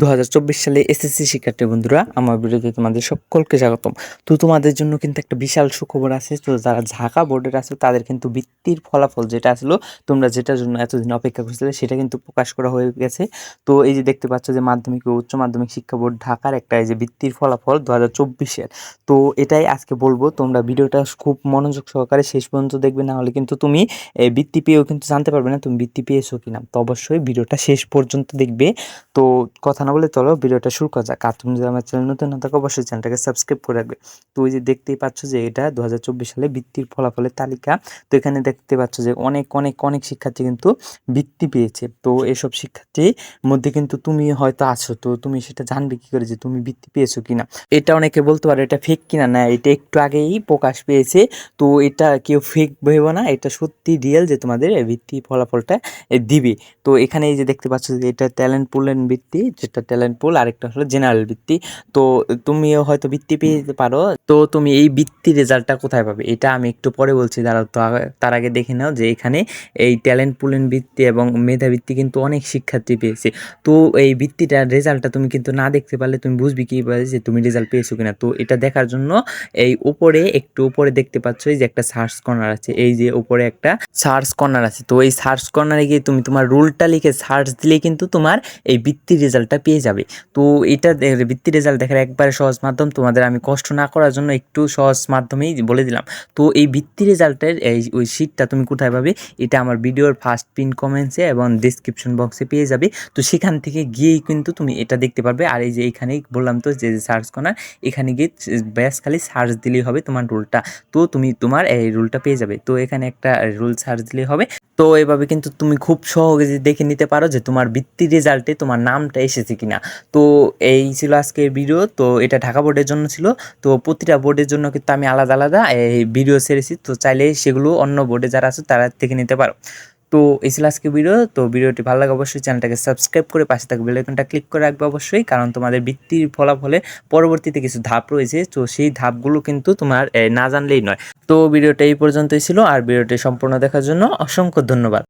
দু হাজার চব্বিশ সালে এসএসসি শিক্ষার্থী বন্ধুরা, আমার ভিডিওতে তোমাদের সকলকে স্বাগতম। তো তোমাদের জন্য কিন্তু একটা বিশাল সুখবর আছে, তো যারা ঢাকা বোর্ডের আছে, তাদের কিন্তু বৃত্তির ফলাফল যেটা আসলো তোমরা যেটার জন্য এতদিন অপেক্ষা করছিলে, সেটা কিন্তু প্রকাশ করা হয়ে গেছে। তো এই যে দেখতে পাচ্ছ যে মাধ্যমিক ও উচ্চ মাধ্যমিক শিক্ষা বোর্ড ঢাকার একটা এই যে বৃত্তির ফলাফল দু হাজার তো এটাই আজকে বলব, তোমরা ভিডিওটা খুব মনোযোগ সহকারে শেষ পর্যন্ত দেখবে, না হলে কিন্তু তুমি এই বৃত্তি পেয়েও কিন্তু জানতে পারবে না, তুমি বৃত্তি পেয়েছ কিনা। তো অবশ্যই ভিডিওটা শেষ পর্যন্ত দেখবে। তো কথা না বলে চলো ভিডিওটা শুরু করা যাক। আর তুমি যদি আমার চ্যানেল নতুন না থাকো, অবশ্যই চ্যানেলটাকে সাবস্ক্রাইব করে রাখবে। তো ওই যে দেখতেই পাচ্ছ যে এটা দু হাজার চব্বিশ সালে বৃত্তির ফলাফলের তালিকা। তো এখানে দেখতে পাচ্ছ যে অনেক অনেক অনেক শিক্ষার্থী কিন্তু বৃত্তি পেয়েছে। তো এসব শিক্ষার্থীর মধ্যে কিন্তু তুমি হয়তো আছো, তো তুমি সেটা জানবে কি করে যে তুমি বৃত্তি পেয়েছ কিনা। এটা অনেকে বলতে পারে এটা ফেক কিনা? না, এটা একটু আগেই প্রকাশ পেয়েছে। তো এটা কেউ ফেক ভেবো না, এটা সত্যি রিয়েল যে তোমাদের বৃত্তি ফলাফলটা দিবে। তো এখানে এই যে দেখতে পাচ্ছ যে এটা ট্যালেন্ট পুলের বৃত্তি যেটা ট্যালেন্ট পুল আরেকটা হলো জেনারেল বৃত্তি তো তুমিও হয়তো বৃত্তি পেয়ে যেতে পারো। তো তুমি এই বৃত্তি রেজাল্টটা কোথায় পাবে? এটা আমি একটু পরে বলছি দাঁড়াও তো তার আগে দেখে নাও যে এখানে এই ট্যালেন্ট পুলেন বৃত্তি এবং মেধাবৃত্তি কিন্তু অনেক শিক্ষার্থী পেয়েছে। তো এই বৃত্তিটার রেজাল্টটা তুমি কিন্তু না দেখতে পারলে তুমি বুঝবি কীভাবে যে তুমি রেজাল্ট পেয়েছ কিনা। তো এটা দেখার জন্য এই উপরে একটু উপরে দেখতে পাচ্ছ এই যে একটা সার্চ কর্নার আছে। এই যে উপরে একটা সার্চ কর্নার আছে। তো এই সার্চ কর্নারে গিয়ে তুমি তোমার রুলটা লিখে সার্চ দিলে কিন্তু তোমার এই বৃত্তির রেজাল্টটা পেয়ে যাবে। তো এটা বৃত্তি রেজাল্ট দেখার একবারে সহজ মাধ্যম। তোমাদের আমি কষ্ট না করার জন্য একটু সহজ মাধ্যমেই বলে দিলাম। তো এই বৃত্তি রেজাল্টের এই, ওই শিটটা তুমি কোথায় পাবে, এটা আমার ভিডিওর ফার্স্ট পিন কমেন্টসে এবং ডিসক্রিপশন বক্সে পেয়ে যাবে। তো সেখান থেকে গিয়েই কিন্তু তুমি এটা দেখতে পারবে। আর এই যে এখানেই বললাম তো যে সার্চ কর্নার এখানে গিয়ে ব্যাস খালি সার্চ দিলেই হবে তোমার রুলটা তো তুমি তোমার এই রুলটা পেয়ে যাবে। তো এখানে একটা রুল সার্চ দিলেই হবে। তো এভাবে কিন্তু তুমি খুব সহজে দেখে নিতে পারো যে তোমার বৃত্তি রেজাল্টে তোমার নামটা এসেছে কিনা। তো এই ছিল আজকের ভিডিও তো এটা ঢাকা বোর্ডের জন্য ছিল। তো প্রতিটা বোর্ডের জন্য কিন্তু আমি আলাদা আলাদা এই ভিডিও ছেড়েছি। তো চাইলে সেগুলো অন্য বোর্ডে যারা আছে তারা থেকে নিতে পারো। তো এই ছিল আজকে ভিডিও তো ভিডিওটি ভালো লাগে অবশ্যই চ্যানেলটাকে সাবস্ক্রাইব করে পাশে থাকবে বেলাইকনটা ক্লিক করে রাখবে অবশ্যই, কারণ তোমাদের বৃত্তির ফলাফলে পরবর্তীতে কিছু ধাপ রয়েছে। তো সেই ধাপগুলো কিন্তু তোমার না জানলেই নয়। তো ভিডিওটা এই পর্যন্তই ছিল, আর ভিডিওটি সম্পূর্ণ দেখার জন্য অসংখ্য ধন্যবাদ।